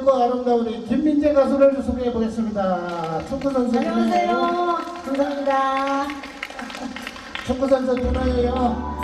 밝고 아름다운 우리 김민재 가수를 소개해 보겠습니다. 축구 선수 안녕하세요. 감사합니다. 축구 선수 누나예요.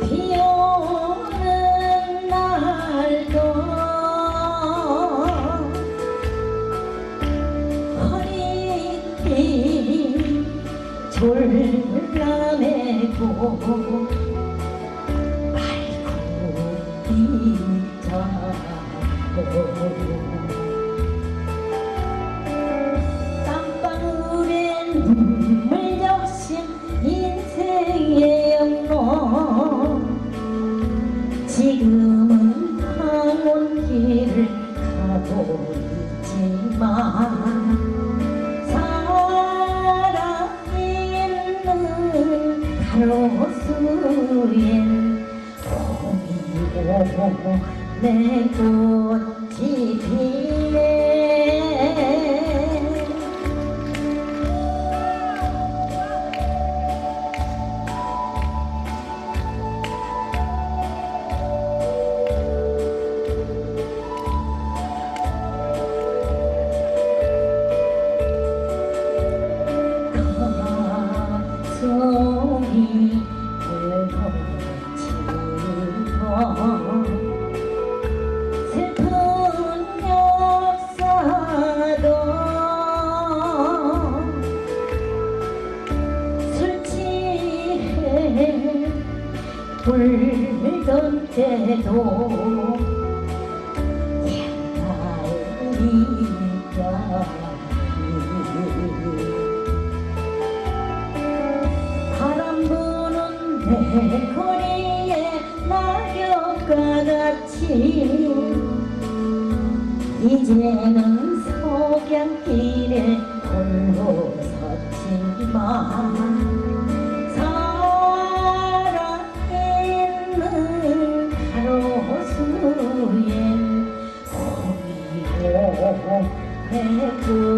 비 오는 날도 허리띠 졸라매고 땀방울에 가고 있지만 살아있는 가로수엔 봄이 오고 내 꽃이 피 가슴이 울렁치고 슬픈 역사도 술 취해 울던 때도 옛날이야 배코리의 낙엽과 같이 이제는 속양길에 홀로 섰지만 사랑했는 가로수엔 고미고 배구